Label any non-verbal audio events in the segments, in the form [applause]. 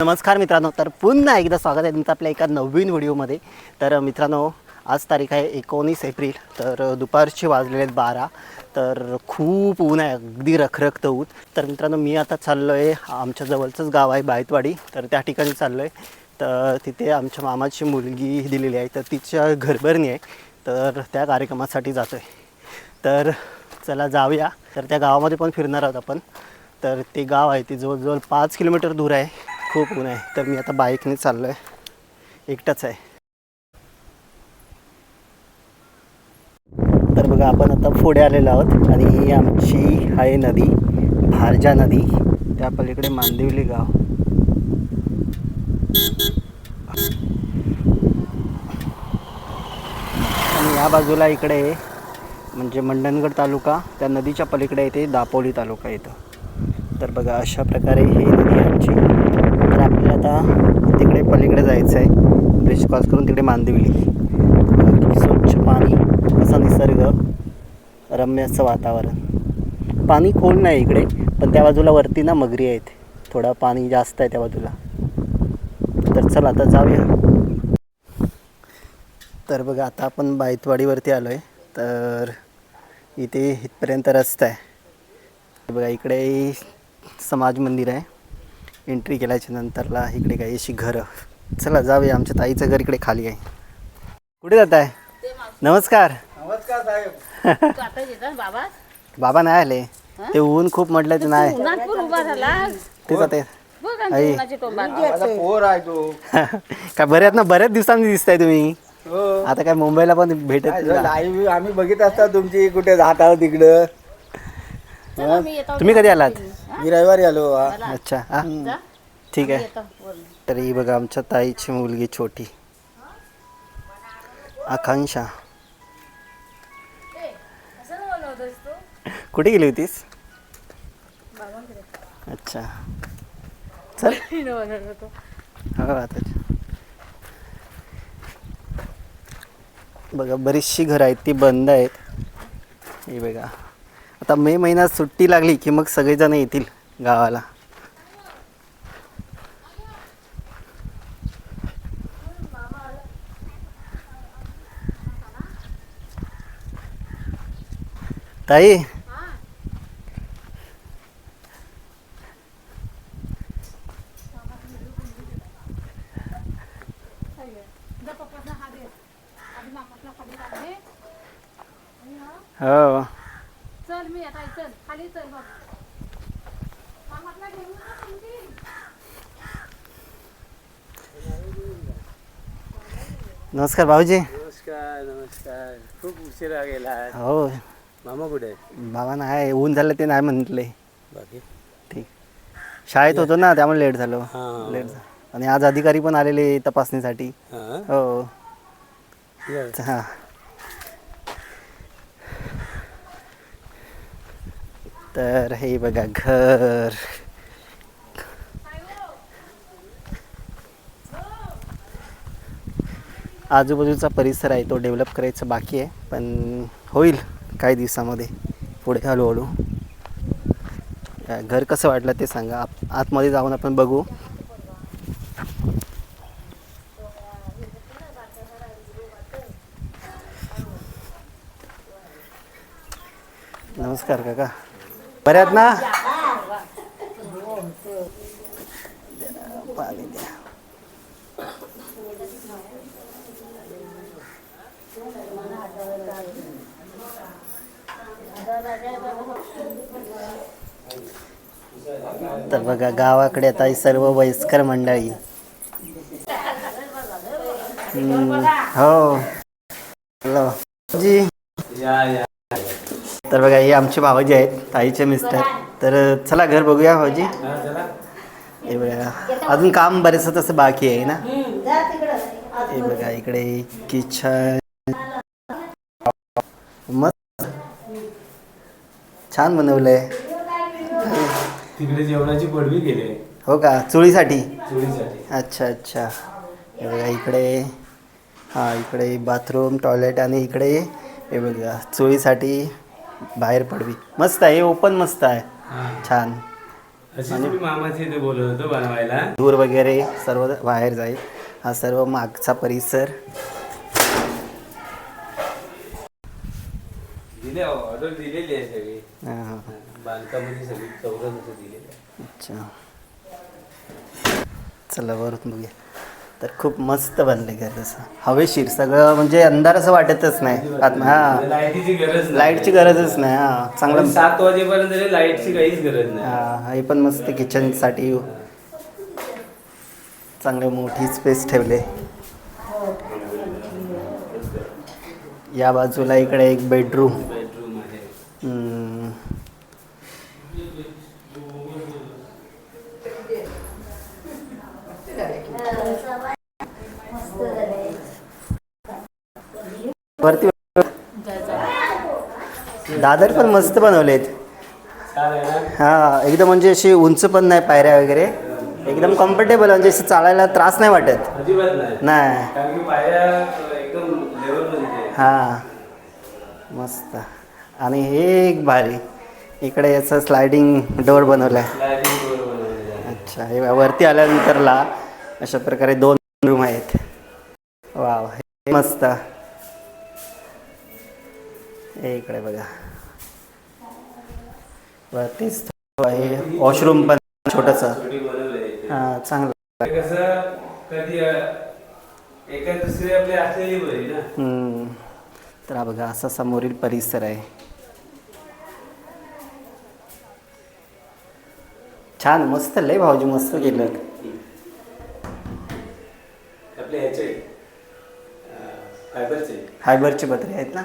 नमस्कार मित्रांनो तर पुन्हा एकदा स्वागत आहे तुमचं आपल्या एका नवीन व्हिडिओमध्ये. तर मित्रांनो आज तारीख आहे एकोणीस एप्रिल तर दुपारचे वाजलेले आहेत बारा तर खूप ऊन आहे अगदी रखरखतं ऊन. तर मित्रांनो मी आता चाललो आहे आमच्या जवळचंच गाव आहे बायतवाडी तर त्या ठिकाणी चाललो आहे तर तिथे आमच्या मामाची मुलगी दिलेली आहे तर तिच्या घरभरणी आहे तर त्या कार्यक्रमासाठी जातो आहे तर चला जाऊया. तर त्या गावामध्ये पण फिरणार आहोत आपण. तर ते गाव आहे ते जवळजवळ पाच किलोमीटर दूर आहे. खूप ऊन आहे. तर मी आता बाईकने चाललो आहे एकटाच आहे. तर बघा आपण आता पुढे आलेलो आहोत आणि ही आमची आहे नदी भारजा नदी. त्या पलीकडे मांदिवली गाव. आणि या बाजूला इकडे म्हणजे मंडणगड तालुका त्या नदीच्या पलीकडे येते दापोली तालुका येतं तर बघा अशा प्रकारे ही नदी आहे आमची. तर आपल्याला आता. तिकडे पलीकडे जायचं आहे. ब्रिज क्रॉस करून तिकडे मांदिवली. स्वच्छ पाणी. असा निसर्ग. रम्य असं वातावरण. पाणी खोल नाही इकडे पण त्या बाजूला वरती ना मगरी आहेत. थोडं पाणी जास्त आहे त्या बाजूला. तर चला आता जाऊया. तर बघा आता आपण बायतवाडीवरती आलो आहे तर इथे इथपर्यंत रस्ता आहे. बघा इकडे समाज मंदिर आहे. एंट्री केल्याच्या नंतरला इकडे काही अशी घरं. चला जाऊया. आमच्या ताईचं घर इकडे खाली आहे. कुठे जात आहे नमस्कार. नमस्कार साहेब. बाबा [laughs] बाबा नाही आले. ते ऊन खूप म्हटलं ते नाही. ते जाते. [laughs] काय बऱ्यात ना बऱ्याच दिवसांनी दिसताय तुम्ही. हो. आता काय मुंबईला पण भेटत काय आम्ही बघित असता तुमची कुठे जात आहोत तिकडं. तुम्ही कधी आलात? मी रविवारी आलो. अच्छा हा. ठीक आहे. तर ही बघा आमच्या ताईची मुलगी छोटी. आकांक्षा. कुठे गेली होतीस? अच्छा. चल. हो बघा बरीचशी घरं आहेत ती बंद आहेत. हे बघा. आता मे महिन्यात सुट्टी लागली की मग सगळेजण येतील गावाला. ताई हो चल मी आता चल खाली चल बघ नमस्कार भाऊजी. नमस्कार नमस्कार. खूप उशिरा गेला. हो. मामा कुठे बाबा नाही ऊन झालं ते नाही म्हटले. बाकी? ठीक. शाळेत होतो ना त्यामुळे लेट झालो. हा. लेट झालं. आणि आज अधिकारी पण आलेले तपासणीसाठी. हा? हो. हां. तर हे बघा घर. आजूबाजूचा परिसर आहे तो डेव्हलप करायचं बाकी आहे पण होईल काही दिवसामध्ये पुढे हळूहळू. घर कसं वाटलं ते सांगा. आप आतमध्ये जाऊन आपण बघू. नमस्कार काका. बऱ्यात ना? पाणी द्या तर बघा गावाकडे आता ही सर्व वयस्कर मंडळी. हो. हॅलो. जी. तर बघा हे आमचे भाऊजी आहेत ताईचे मिस्टर. तर चला घर बघूया भाऊजी. हे बघा अजून काम बरेच तसं बाकी आहे ना? हे बघा इकडे किचन. मस्त. छान बनवलंय. तिकडे जेवणाची पडवी गेले हो का? चोळीसाठी अच्छा अच्छा. हे बघा इकडे हां इकडे बाथरूम टॉयलेट आणि इकडे हे बघा चोळीसाठी बाहेर पडवी. मस्त आहे ओपन मस्त आहे. छान. इथे बोलत होतो बनवायला. दूर वगैरे सर्व बाहेर जाईल. हा सर्व मागचा परिसर. दिले ऑर्डर दिलेली आहे सगळी. हा. बांधकामाची दिलेली अच्छा. चला वरून बघूया. तर खूप मस्त बनले घर तसं. हवेशीर सगळं म्हणजे अंधार असं वाटतच नाही. आत- हा. लाईटीची गरज नाही. लाईटची गरजच नाही हा. चांगलं आणि सात वाजेपर्यंत तरी लाईटची काहीच गरज नाही. हा हे पण मस्त किचनसाठी चांगले मोठी स्पेस ठेवले. या बाजूला इकडे एक बेडरूम बेडरूम आहे हम्म. वरती दादर पण मस्त बनवलेत. हा एकदम म्हणजे अशी उंच पण नाही पायऱ्या वगैरे. एकदम कम्फर्टेबल म्हणजे असं चालायला त्रास नाही वाटत. नाही. हा. मस्त. आणि हे एक भारी. इकडे याचं स्लायडिंग डोअर बनवलं आहे. अच्छा हे वरती आल्यानंतरला अशा प्रकारे दोन रूम आहेत. वाव हे मस्त. इकडे बघा. वरतीच आहे. वॉशरूम पण छोटंसं. हा चांगलं. कसं. तर हा बघा असा समोरील परिसर आहे. छान मस्त लय भाऊजी मस्त केलं. आपले ह्याचे फायबरचे. फायबरचे पत्रे आहेत ना?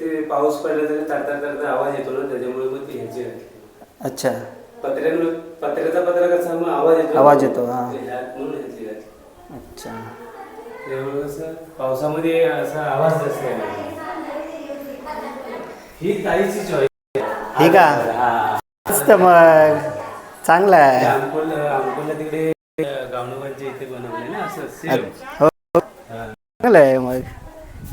ते पाऊस पडला तरी तडता तडता आवाज येतो ना त्याच्यामुळे मग ते ह्याचे. अच्छा. पत्र्यामुळे पत्र्याचा पत्रा कसा मग आवाज येतो आवाज येतो, हा. म्हणून घातली. अच्छा. त्यामुळे कसं पावसामध्ये असा आवाज जास्त येणार ही ताईची चॉईस हे का? मस्त मग. चांगलं आहे. अंकोलला तिकडे गावनोबांच्या इथे बनवले ना असं हो. चांगलं आहे मग.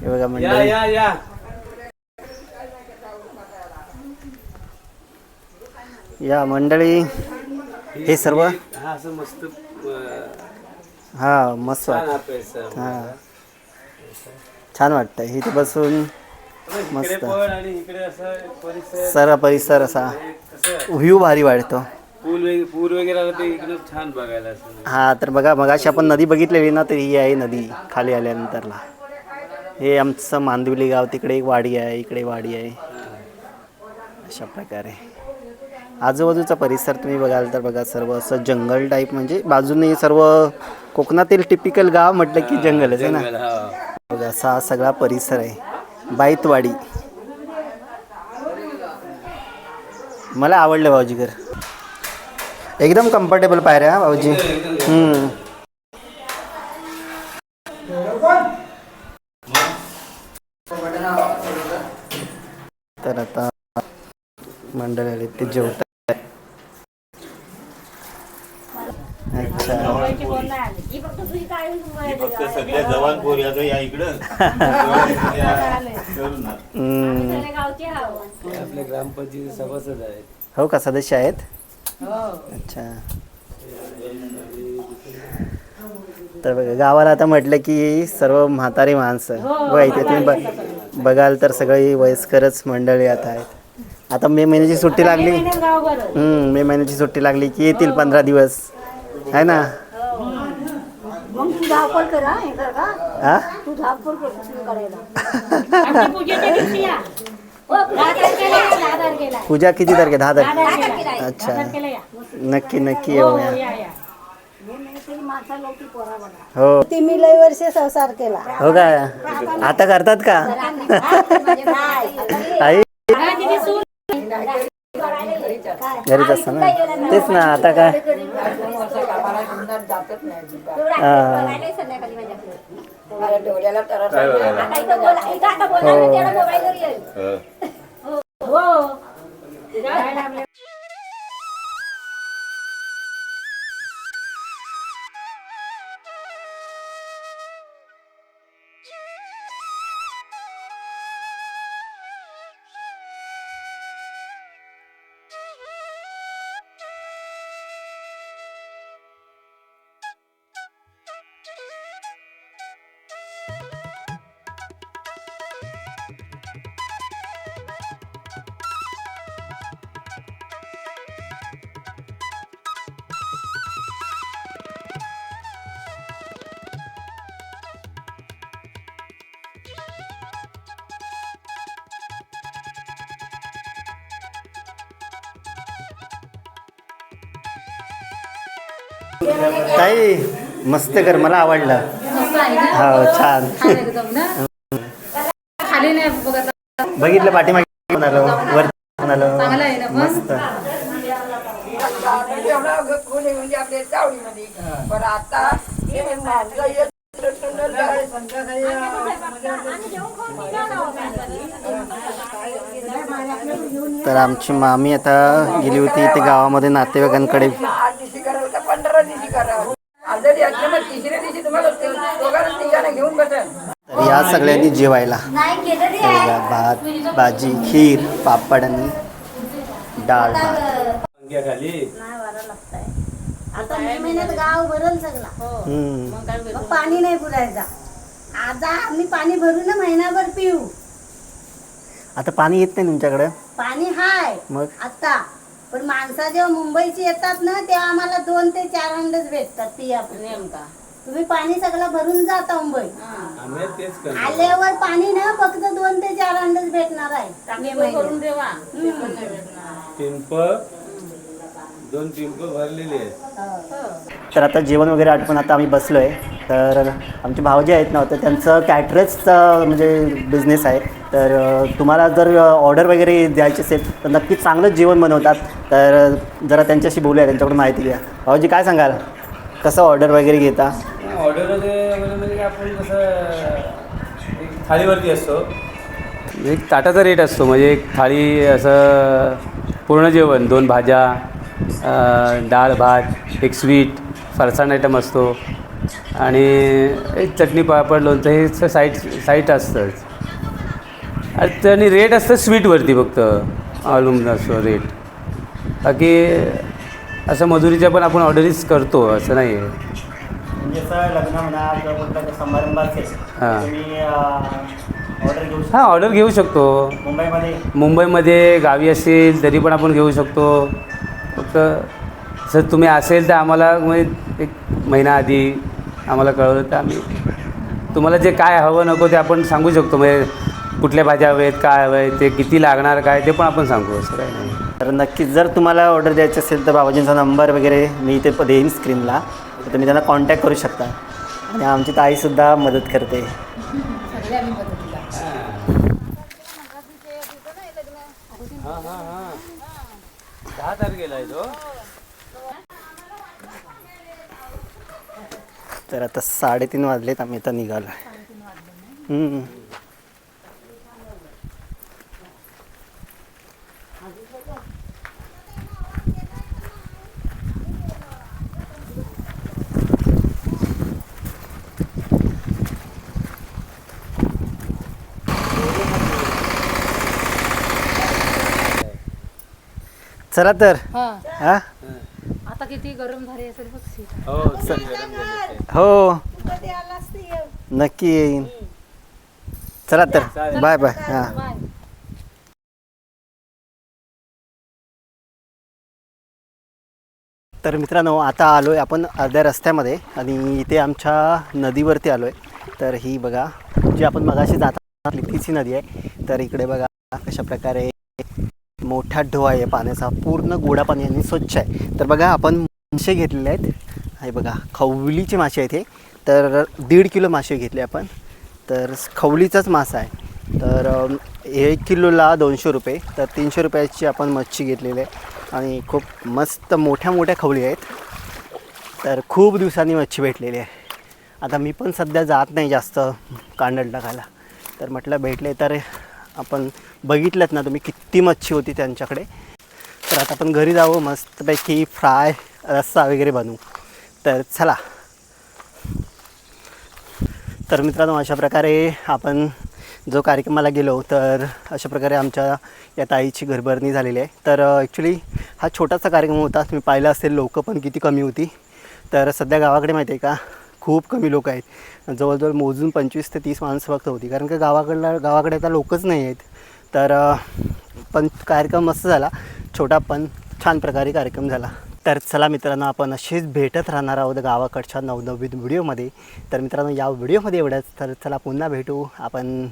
हे बघा म्हणजे या या या. मंडळी हे सर्व? हा असं मस्त हा मस्त छान वाटतं. हा. छान वाटतं इथे बसून मस्त. असं परिसर. असा व्ह्यू भारी वाटतो पूल वगैरे पूर वगैरे आलं ते इकडे छान बघायला असं. हा तर बघा मगाशी आपण नदी बघितलेली ना तर ही आहे नदी खाली आल्यानंतरला. हे आमचं मांदिवली गाव तिकडे एक वाडी आहे इकडे वाडी आहे. अशा प्रकारे. आजूबाजूचा परिसर तुम्ही बघाल तर बघा सर्व असं जंगल टाईप म्हणजे बाजूने सर्व कोकणातील टिपिकल गाव म्हटलं की जंगलच आहे ना. बघा असा हा सगळा परिसर आहे. बाईतवाडी. मला आवडलं भाऊजी घर. एकदम कम्फर्टेबल पायऱ्या हा भाऊजी. हम्म. तर आता मंडळ आले ते जेवतात अच्छा जेवायची कोण नाही आली. ही फक्त सगळ्या जवान या इकडं. आपल्या ग्रामपंचायती सभासद आहेत. हो का सदस्य आहेत? अच्छा. तर बघा गावाला आता म्हटलं की सर्व म्हातारी माणसं. बघा इथे तुम्ही ब- बघाल तर सगळी वयस्करच मंडळी आता आहेत. आता मे महिन्याची सुट्टी लागली. हम्म, मे महिन्याची सुट्टी लागली की येतील पंधरा दिवस. आहे ना? धावपळ कर हा, हे कर का? हा तू धावपळ कर कृष्ण करायला? आमच्या पूजेच्या दिवशी या? दहा तारखेला या, दहा तारखेला पूजा किती तारखे दहा दहा तारखे तारखेला या. अच्छा. दहा तारखेला या. नक्की नक्की हो येऊया. या या. हो ती मी लय वर्षे संसार केला. हो का? आता करतात का? आई. हा, तिथे सून. घरीच असतं ना तेच ना आता काय? हा. ताई मस्त कर मला आवडलं हो छान. बघितलं पाठीमागे म्हणालो वर म्हणालो? मस्त. तर आमची मामी आता गेली होती ते गावामध्ये नातेवाईकांकडे आठ दिवशी करा होता पंधरा दिवशी करा आजारी असले मग तिसऱ्या दिवशी तुम्हाला ते दोघांना तिघांना घेऊन बसेल तर या सगळ्यांनी जेवायला. नाही केलं रे हे बघा, भात भाजी खीर पापड आणि डाळ भात. खाली आता मे महिन्यात गाव भरल सगळा. हम्म. मग पाणी नाही पुरायचा. आता आम्ही पाणी भरू ना महिनाभर पिऊ. आता पाणी येत नाही तुमच्याकडे? पाणी हाय. मग? आता. पण माणसा जेव्हा मुंबईची येतात ना तेव्हा आम्हाला दोन ते चार अंडच भेटतात पिया नेमका? तुम्ही पाणी सगळं भरून जाता मुंबई. आम्ही तेच करतो. आल्यावर पाणी ना फक्त दोन ते चार अंडच भेटणार आहे. पिंप दोन पिंप भरलेले आहेत. तर आता जेवण वगैरे आटपून आता आम्ही बसलो आहे तर आमचे भावजे आहेत ना तर त्यांचं कॅटरेजचं म्हणजे बिझनेस आहे. तर तुम्हाला जर ऑर्डर वगैरे द्यायची असेल तर नक्कीच चांगलंच जेवण बनवतात. तर जरा त्यांच्याशी बोलूया त्यांच्याकडून माहिती घ्या. भाऊजी काय सांगाल? कसं ऑर्डर वगैरे घेता? ऑर्डर वगैरे म्हणजे आपण कसं एक थाळीवरती असतो. एक ताटाचा रेट असतो म्हणजे एक थाळी असं पूर्ण जेवण दोन भाज्या डाळ भात एक स्वीट फरसाण आयटम असतो. आणि एक चटणी पापड लोणचं हे साईट साईट असतंच आणि आणि रेट असतं स्वीटवरती फक्त. अवलंबून असतो रेट. बाकी असं मजुरीच्या पण आपण ऑर्डरीज करतो असं नाही आहे हां. तुम्ही ऑर्डर घेऊ हां ऑर्डर घेऊ शकतो. मुंबईमध्ये? मुंबईमध्ये गावी असेल तरी पण आपण घेऊ शकतो. फक्त जर तुम्ही असेल तर आम्हाला म्हणजे एक महिना आधी आम्हाला कळवलं तर आम्ही तुम्हाला जे काय हवं नको ते आपण सांगू शकतो. म्हणजे कुठल्या भाज्या हव्या आहेत काय हवं आहे ते किती लागणार काय ते पण आपण सांगू असं काही नाही. तर नक्कीच जर तुम्हाला ऑर्डर द्यायची असेल तर बाबाजींचा नंबर वगैरे मी इथे देईन स्क्रीनला. तर तुम्ही त्यांना कॉन्टॅक्ट करू शकता. आणि आमची ताईसुद्धा मदत करते. दहा तारखेला आहे तो. तर आता साडेतीन वाजलेत आम्ही आता निघालो आहे चला तर. हा? किती गरम झाली असेल बघ सीट. हो सर गरम झाले ते. हो. नक्की येईन. चला तर. Bye bye. हां. बाय. तर मित्रांनो आता आलो आहे आपण अर्ध्या रस्त्यामध्ये आणि इथे आमच्या नदीवरती आलो आहे तर ही बघा जी आपण मगाशी जाता तीच ही नदी आहे. तर इकडे बघा कशा प्रकारे मोठा ढो आहे पाण्याचा पूर्ण गोडा पाणी आणि स्वच्छ आहे. तर बघा आपण मासे घेतलेले आहेत. हे बघा खवलीचे मासे आहेत हे. तर दीड किलो मासे घेतले आपण. तर खवलीचाच मासा आहे. तर एक किलोला दोनशे रुपये. तर तीनशे रुपयाची आपण मच्छी घेतलेली आहे. आणि खूप मस्त मोठ्या मोठ्या खवळी आहेत. तर खूप दिवसांनी मच्छी भेटलेली आहे. आता मी पण सध्या जात नाही जास्त कांडल टाकायला. तर म्हटलं भेटले तर आपण बघितल्यात ना तुम्ही किती मच्छी होती त्यांच्याकडे. तर आता आपण घरी जावं मस्तपैकी फ्राय रस्सा वगैरे बनवू. तर चला. तर मित्रांनो अशा प्रकारे आपण जो कार्यक्रमाला गेलो तर अशा प्रकारे आमच्या या ताईची घरभरणी झालेली आहे. तर ॲक्च्युली हा छोटासा कार्यक्रम होता. तुम्ही पाहिलं असेल लोक पण किती कमी होती. तर सध्या गावाकडे माहिती आहे का खूप कमी लोक आहेत. जवळजवळ मोजून पंचवीस ते तीस माणसं फक्त होती. कारण का गावाकडला गावाकडे आता लोकच नाही आहेत. तर पण कार्यक्रम मस्त झाला. छोटा पण छान प्रकारे कार्यक्रम झाला. तर चला मित्रांनो आपण असेच भेटत राहणार आहोत गावाकडच्या नवनवीन व्हिडिओमध्ये. तर मित्रांनो या व्हिडिओमध्ये एवढंच. तर चला पुन्हा भेटू. आपण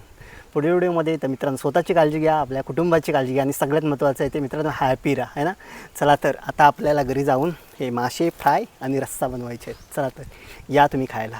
पुढील व्हिडिओमध्ये तर मित्रांनो स्वतःची काळजी घ्या आपल्या कुटुंबाची काळजी घ्या आणि सगळ्यात महत्त्वाचं आहे ते मित्रांनो हॅपी राहा आहे ना? चला तर आता आपल्याला घरी जाऊन हे मासे फ्राय आणि रस्सा बनवायचे आहेत. चला तर या तुम्ही खायला.